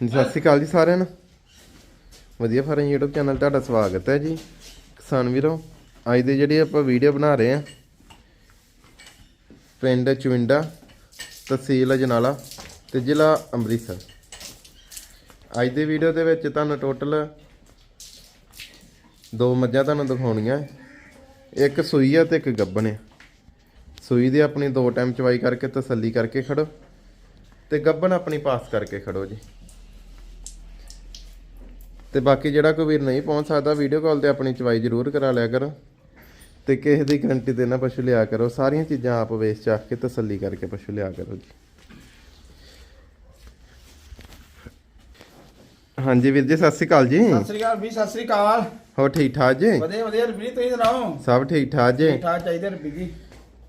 ਜੀ, ਸਤਿ ਸ਼੍ਰੀ ਅਕਾਲ ਜੀ ਸਾਰਿਆਂ ਨੂੰ। ਵਧੀਆ ਫਾਰਮ YouTube ਚੈਨਲ ਤੁਹਾਡਾ ਸਵਾਗਤ ਹੈ ਜੀ। ਕਿਸਾਨ ਵੀਰੋ ਅੱਜ ਦੀ ਜਿਹੜੀ ਆਪਾਂ ਵੀਡੀਓ ਬਣਾ ਰਹੇ ਆ ਪਿੰਡ ਚਵਿੰਡਾ ਤਹਿਸੀਲ ਅਜਨਾਲਾ ਤੇ ਜ਼ਿਲ੍ਹਾ ਅੰਮ੍ਰਿਤਸਰ। ਅੱਜ ਦੀ ਵੀਡੀਓ ਦੇ ਵਿੱਚ ਤੁਹਾਨੂੰ ਟੋਟਲ ਦੋ ਮੱਝਾਂ ਤੁਹਾਨੂੰ ਦਿਖਾਉਣੀਆਂ। ਇੱਕ ਸੂਈ ਆ ਤੇ ਇੱਕ ਗੱਬਣ ਆ। ਸੂਈ ਦੀ ਆਪਣੀ ਦੋ ਟਾਈਮ ਚਵਾਈ ਕਰਕੇ ਤਸੱਲੀ ਕਰਕੇ ਖੜੋ ਤੇ ਗੱਬਣ ਆਪਣੀ ਪਾਸ ਕਰਕੇ ਖੜੋ ਜੀ। ਤੇ ਬਾਕੀ ਜਿਹੜਾ ਕੋਈ ਵੀਰ ਨਹੀਂ ਪਹੁੰਚ ਸਕਦਾ ਵੀਡੀਓ ਕਾਲ ਤੇ ਆਪਣੀ ਚਵਾਈ ਜ਼ਰੂਰ ਕਰਾ ਲਿਆ ਕਰੋ। ਤੇ ਕਿਸੇ ਦੀ ਗਰੰਟੀ ਤੇ ਨਾ ਪਸ਼ੂ ਲਿਆ ਕਰੋ। ਸਾਰੀਆਂ ਚੀਜ਼ਾਂ ਆਪ ਵੇਚ ਚਾਖ ਕੇ ਤਸੱਲੀ ਕਰਕੇ ਪਸ਼ੂ ਲਿਆ ਕਰੋ ਜੀ। ਹਾਂਜੀ ਵੀਰ ਜੀ ਸਤਿ ਸ਼੍ਰੀ ਅਕਾਲ ਜੀ। ਸਤਿ ਸ੍ਰੀ ਅਕਾਲ ਵੀ ਸਤਿ ਸ੍ਰੀ ਅਕਾਲ। ਹੋ ਠੀਕ ਠਾਕ ਜੀ? ਵਧੀਆ ਵਧੀਆ ਰਬੀ ਤੁਸੀਂ ਸੁਣਾਓ? ਸਭ ਠੀਕ ਠਾਕ ਜੀ। ਠੀਕ ਠਾਕ ਚਾਹੀਦੇ ਰਬੀ ਜੀ।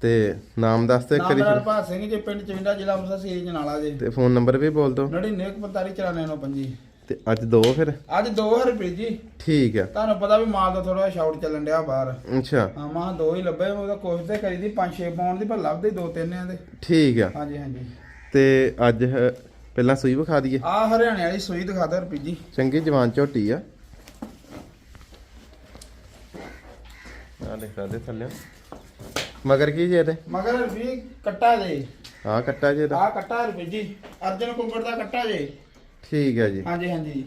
ਤੇ ਨਾਮ ਦੱਸ ਤੇ ਨਾਮ ਕਰੀ ਮੇਰਾ ਭਾਗ ਸਿੰਘ ਜੀ ਪਿੰਡ ਚਿੰਡਾ ਜ਼ਿਲ੍ਹਾ ਅੰਮ੍ਰਿਤਸਰ ਸੀਰੀ ਜਨਾਲਾ ਜੀ। ਤੇ ਫੋਨ ਨੰਬਰ ਵੀ ਬੋਲ ਦਿਓ। 99459495 ਤੇ ਅੱਜ ਦੋ ਫਿਰ? ਅੱਜ ਦੋ ਰਬੀ ਜੀ। ਠੀਕ ਆ। ਤੁਹਾਨੂੰ ਪਤਾ ਵੀ ਮਾਲ ਦਾ ਥੋੜਾ ਸ਼ਾਰਟ ਚੱਲਣ ਡਿਆ ਬਾਹਰ। ਅੱਛਾ। ਹਾਂ ਮਾਂ ਦੋ ਹੀ ਲੱਭੇ ਉਹਦਾ ਕੋਸ਼ਿਸ਼ ਤੇ ਕਰੀ ਦੀ 5-6 ਪਾਉਣ ਦੀ ਪਰ ਲੱਭਦੇ ਹੀ ਦੋ ਤਿੰਨ ਆ ਦੇ ਠੀਕ ਆ। ਹਾਂਜੀ ਹਾਂਜੀ। ਤੇ ਅੱਜ ਹ- ਪਹਿਲਾਂ ਸੂਈ ਵਿਖਾ ਦਈਏ? ਆ ਹਰਿਆਣੇ ਵਾਲੀ ਸੂਈ ਦਿਖਾਦਾ ਰਬੀ ਜੀ। ਚੰਗੀ ਜਵਾਨ ਝੋਟੀ ਆ। ਆ ਦੇਖ ਸਕਦੇ ਥੱਲੇ। ਮਗਰ ਕੀ ਜੇ ਇਹਦੇ? ਮਗਰ ਰਬੀ ਕੱਟਾ ਜੇ। ਆ ਕੱਟਾ ਜੇ ਇਹਦਾ। ਆ ਕੱਟਾ ਰਬੀ ਜੀ। ਅਰਜਨ ਕੁੰਬੜ ਦਾ ਕੱਟਾ ਜੇ। ਠੀਕ ਹੈ ਜੀ। ਹਾਂਜੀ ਹਾਂਜੀ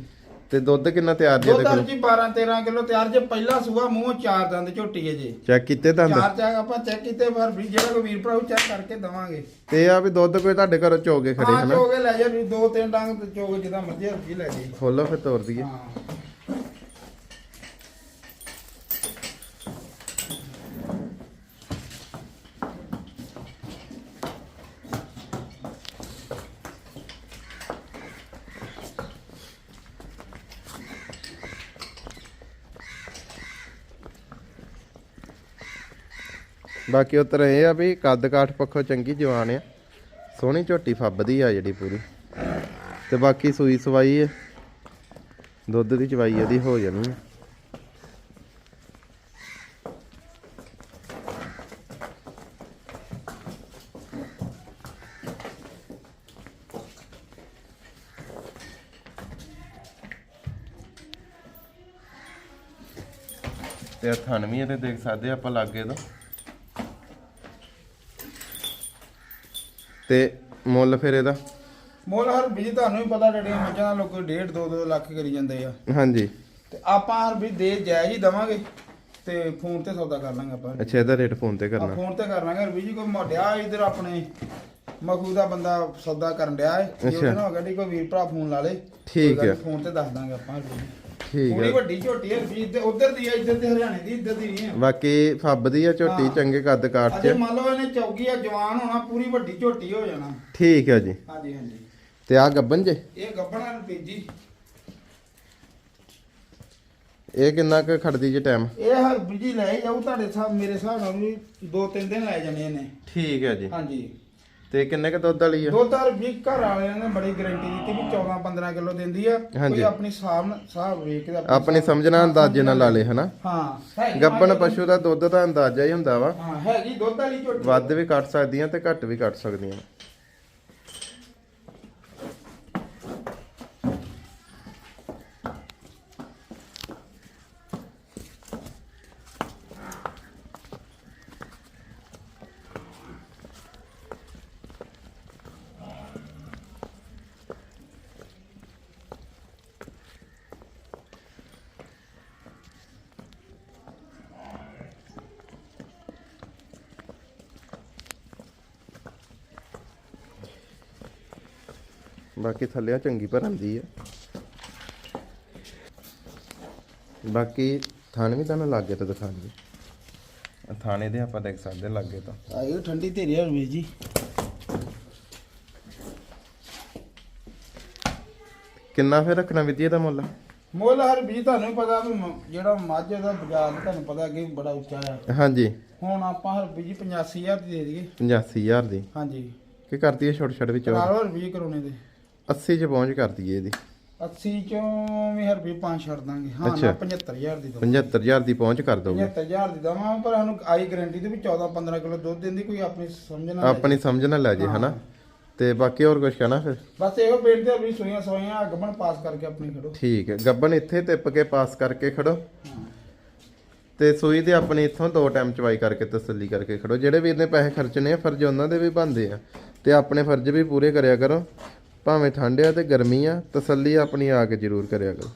ਤੇ ਦੁੱਧ ਕਿੰਨਾ ਤਿਆਰ ਜੀ ਦੁੱਧ ਜੀ 12 13 ਕਿਲੋ ਤਿਆਰ ਜੇ ਪਹਿਲਾ ਸੂਆ ਮੂੰਹ ਚਾਰ ਦੰਦ ਝੋਟੀ ਹੈ ਜੀ। ਚੈੱਕ ਕੀਤੇ ਦੰਦ? ਚਾਰ ਚਾਰ ਆਪਾਂ ਚੈੱਕ ਕੀਤੇ ਪਰ ਵੀ ਜਿਹੜਾ ਕੋਈ ਵੀਰ ਭਰਾ ਚੈੱਕ ਕਰਕੇ ਦਵਾਂਗੇ। ਤੇ ਆ ਵੀ ਦੁੱਧ ਕੋਈ ਤੁਹਾਡੇ ਘਰੋਂ ਚੋਗੇ ਖੜੇ ਹਾਂ ਹਨਾ? ਚੋਗੇ ਲੈ ਜਾ ਵੀ ਦੋ ਤਿੰਨ ਡੰਗ ਚੋਗੇ ਜਿੱਦਾਂ ਮਰਜ਼ੀ ਹਰਜੀ ਲੈ ਜੀ ਖੋਲੋ ਫਿਰ ਤੋਰ ਦਈਏ। ਹਾਂ। ਬਾਕੀ ਉਤਰ ਇਹ ਆ ਵੀ ਕੱਦ ਕਾਠ ਪੱਖੋਂ ਚੰਗੀ ਜਵਾਨ ਆ। ਸੋਹਣੀ ਝੋਟੀ ਫੱਬਦੀ ਆ ਜਿਹੜੀ ਪੂਰੀ। ਤੇ ਬਾਕੀ ਸੂਈ ਸਵਾਈ ਹੈ ਦੁੱਧ ਦੀ ਚਵਾਈ ਇਹਦੀ ਹੋ ਜਾਣੀ ਆ। ਤੇ ਥਣ ਵੀ ਇਹਦੇ ਦੇਖ ਸਕਦੇ ਆਪਾਂ ਲਾਗੇ ਤੋਂ। ਤੇ ਮੁੱਲ ਫਿਰ ਇਹਦਾ? ਮੁੱਲ ਹਰ ਵੀ ਤੁਹਾਨੂੰ ਵੀ ਪਤਾ ਡੜੀਆਂ ਮੱਝਾਂ ਦਾ ਲੋਕ 1.5 2 2 ਲੱਖ ਕਰੀ ਜਾਂਦੇ ਆ। ਹਾਂਜੀ। ਤੇ ਆਪਾਂ ਹਰ ਵੀ ਦੇ ਜਾਇਜ਼ ਹੀ ਦਵਾਂਗੇ ਤੇ ਫੋਨ ਤੇ ਸੌਦਾ ਕਰ ਲਾਂਗੇ ਆਪਾਂ। ਅੱਛਾ ਇਹਦਾ ਰੇਟ ਫੋਨ ਤੇ ਕਰਨਾ। ਫੋਨ ਤੇ ਕਰ ਲਾਂਗੇ। ਰਵੀ ਜੀ ਕੋਈ ਮੋਢਿਆ ਇਧਰ ਆਪਣੇ ਮਖੂ ਦਾ ਬੰਦਾ ਸੌਦਾ ਕਰਨ ਡਿਆ ਹੈ ਜੇ ਨਾਲ ਗੱਡੀ ਕੋਈ ਵੀਰ ਭਰਾ ਫੋਨ ਲਾ ਲੇ। ਠੀਕ ਹੈ। ਫੋਨ ਤੇ ਦੱਸ ਦਾਂਗੇ ਆਪਾਂ ਰਵੀ ਜੀ ਠੀਕ ਪੂਰੀ ਹੈ ਵੱਡੀ ਝੋਟੀ ਹੈ ਰਵੀ ਤੇ ਉਧਰ ਦੀ ਹੈ ਇੱਧਰ ਤੇ ਹਰਿਆਣੇ ਦੀ ਇੱਧਰ ਦੀ ਨਹੀਂ ਹੈ ਬਾਕੀ ਫੱਬਦੀ ਆ ਝੋਟੀ ਹਾਂ। ਚੰਗੇ ਕੱਦ ਕਾਠ ਅਜੇ ਚ। ਮੰਨ ਲਓ ਇਹਨੇ ਚੌਗੀ ਆ ਜਵਾਨ ਹੋਣਾ ਪੂਰੀ ਵੱਡੀ ਝੋਟੀ ਹੋ ਜਾਣਾ। ਠੀਕ ਹੈ ਜੀ। ਹਾਂਜੀ ਹਾਂਜੀ। ਤੇ ਆ ਗੱਬਨ ਜੇ? ਇਹ ਗੱਬਣਾ ਰੁਪਏ ਜੀ। ਇਹ ਕਿੰਨਾ ਕੁ ਖੜਦੀ ਜੇ ਟਾਈਮ ਇਹ ਹਰ ਜੀ ਲੈ ਜਾਊ ਤੁਹਾਡੇ ਹਿਸਾਬ ਮੇਰੇ ਹਿਸਾਬ ਨਾਲ ਵੀ ਦੋ ਤਿੰਨ ਦਿਨ ਲੈ ਜਾਣੇ ਇਹਨੇ। ਠੀਕ ਹੈ ਜੀ। ਹਾਂਜੀ। ਤੇ ਕਿੰਨੇ ਕ ਦੁੱਧ ਵਾਲੀ ਆ? ਦੋ ਤਾਰ ਵੀ ਘਰ ਵਾਲਿਆਂ ਨੇ ਬੜੀ ਗਾਰੰਟੀ ਦਿੱਤੀ ਵੀ 14 15 ਕਿਲੋ ਦਿੰਦੀ ਆ। ਕੋਈ ਆਪਣੀ ਨਾਲ ਹਿਸਾਬ ਵੇਖ ਕੇ ਆਪਣੀ ਸਮਝਣਾ ਅੰਦਾਜ਼ੇ ਨਾਲ ਲਾ ਲੇ ਹਨਾ? ਹਾਂ ਮਾੜੀ- ਪਸ਼ੂ ਦਾ ਦੁੱਧ ਦਾ ਅੰਦਾਜ਼ਾ ਹੀ ਹੁੰਦਾ ਵਾ। ਹਾਂ ਹੈਗੀ ਦੁੱਧ ਵਾਲੀ ਝੋਟੀ। ਵੱਧ ਵੀ ਕੱਟ ਸਕਦੀਆਂ ਤੇ ਘੱਟ ਵੀ ਕੱਟ ਸਕਦੀਆਂ। ਬਾਕੀ ਥੱਲਿਆਂ ਚੰਗੀ ਭਰੰਦੀ ਆ। ਬਾਕੀ ਥਾਣੇ ਵੀ ਤੁਹਾਨੂੰ ਲਾਗੇ ਤੋਂ ਦਿਖਾਣਗੇ ਥਾਣੇ ਦੇ ਆਪਾਂ ਦੇਖ ਸਕਦੇ ਲਾਗੇ ਤੋਂ। ਆਇਓ ਠੰਡੀ ਧੀਰੀ ਆ ਵੀਰ ਜੀ। ਕਿੰਨਾ ਫਿਰ ਰੱਖਣਾ ਵਿਧੀ ਇਹਦਾ ਮੁੱਲ? ਮੁੱਲ ਹਰ ਵੀ ਤੁਹਾਨੂੰ ਪਤਾ ਵੀ ਮ- ਜਿਹੜਾ ਮੱਝ ਦਾ ਬਾਜ਼ਾਰ ਤੁਹਾਨੂੰ ਪਤਾ ਅੱਗੇ ਬੜਾ ਉੱਚਾ ਆ। ਹਾਂਜੀ। ਹੁਣ ਆਪਾਂ ਹਰ ਵੀ ਜੀ 85000 ਦੀ ਦੇ ਦਈਏ। 85000 ਦੀ। ਹਾਂਜੀ। ਕੀ ਕਰਦੀ ਹੈ ਛੋਟੇ ਛੋਟੇ ਵਿੱਚ? ਕਰਾ ਹਰ ਵੀ ਕਰਾਉਣੇ ਦੇ। 80 ਚ ਪਹੁੰਚ ਕਰਦੀ ਹੈ ਇਹਦੀ। 80 ਚੋਂ ਵੀ ਹਰ ਵੀ ਪੰਜ ਛੱਡ ਦਾਂਗੇ। ਹਾਂ ਅੱਛਾ। ਨਾ 75000 ਦੀ ਦੋ 75000 ਦੀ ਪਹੁੰਚ ਕਰ ਦੋਗੇ। 75000 ਦੀ ਦਵਾਂ ਪਰ ਸਾਨੂੰ ਆਈ ਗਾਰੰਟੀ ਤੇ ਵੀ 14 15 ਕਿਲੋ ਦੁੱਧ ਦਿੰਦੀ ਕੋਈ ਆਪਣੀ ਸਮਝ ਲੈ ਆਪਣੀ ਸਮਝ ਨਾਲ ਲੈ ਜੇ। ਹਨਾ? ਤੇ ਬਾਕੀ ਹੋਰ ਕੁਝ ਕਹਿਣਾ ਫਿਰ? ਬਸ ਇਹੋ ਬੇਨਤੀ ਆ ਵੀ ਸੋਈਆਂ ਸੋਈਆਂ ਗੱਬਣ ਪਾਸ ਕਰਕੇ ਆਪਣੀ ਖੜੋ। ਠੀਕ ਹੈ। ਗੱਬਨ ਇੱਥੇ ਟਿੱਪ ਕੇ ਪਾਸ ਕਰਕੇ ਖੜੋ। ਤੇ ਸੂਈ ਤੇ ਆਪਣੀ ਇੱਥੋਂ ਦੋ ਟਾਈਮ ਚਵਾਈ ਕਰਕੇ ਤਸੱਲੀ ਕਰਕੇ ਖੜੋ। ਜਿਹੜੇ ਵੀਰ ਨੇ ਪੈਸੇ ਖਰਚਣੇ ਆ ਫਰਜ਼ ਉਹਨਾਂ ਦੇ ਵੀ ਬਣਦੇ ਆ। ਤੇ ਆਪਣੇ ਫਰਜ਼ ਵੀ ਪੂਰੇ ਕਰਿਆ ਕਰੋ। ਭਾਵੇਂ ਠੰਡ ਆ ਤੇ ਗਰਮੀ ਆ ਤਸੱਲੀ ਆਪਣੀ ਆ ਕੇ ਜ਼ਰੂਰ ਕਰਿਆ ਕਰੋ।